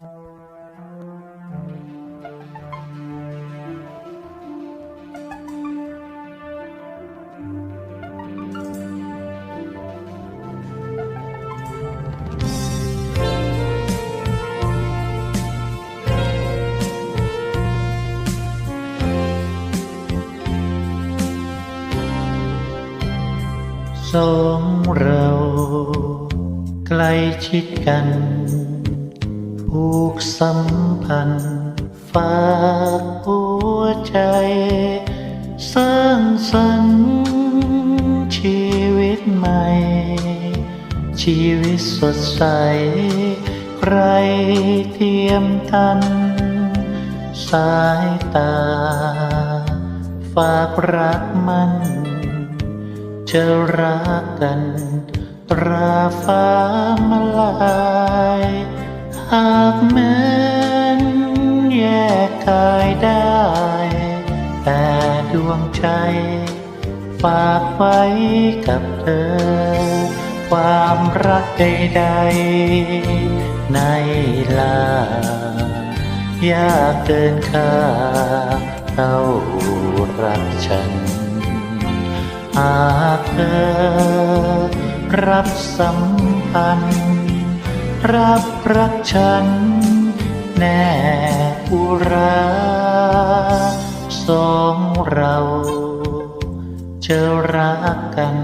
สองเราใกล้ชิดกัน ผูกสัมพันธ์ฝากหัวใจ สร้างสรรค์ชีวิตใหม่ ชีวิตสดใส ใครเทียมทัน สายตา ฝากรักมัน จะรักกัน ตราฟ้ามาลา หากแม้นแยกกายได้ แต่ดวงใจ ฝากไว้กับเธอ ความรักใดๆในลายากเกินค่าเท่ารักฉัน หากเธอรับสัมพันธ์ รับรักฉัน แน่อุราสองเราจะรักกัน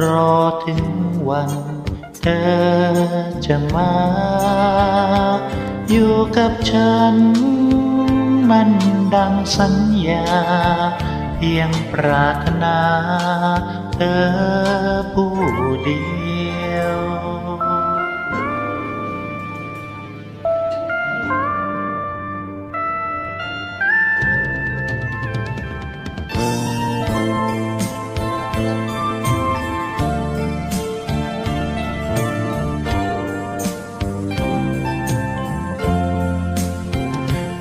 รอถึงวันเธอจะมา อยู่กับฉัน มันดังสัญญา เพียงปรารถนา เธอผู้เดียว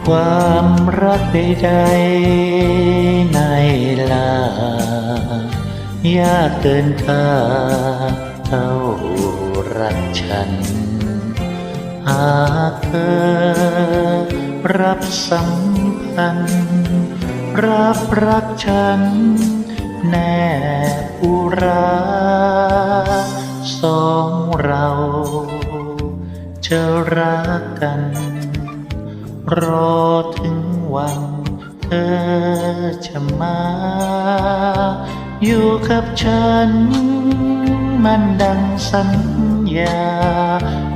ความรักใดๆในลายากเกินค่าเท่ารักฉัน หากเธอรับสัมพันธ์รับรักฉัน แน่อุราสองเราจะรักกัน รอถึงวันเธอจะมา อยู่กับฉัน มันดังสัญญา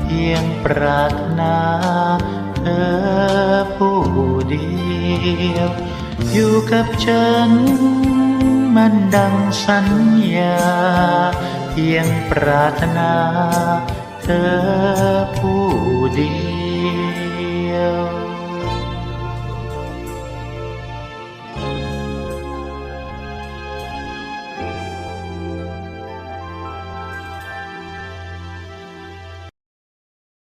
เพียงปรารถนา เธอผู้เดียว อยู่กับฉัน มันดังสัญญา เพียงปรารถนา เธอผู้เดียว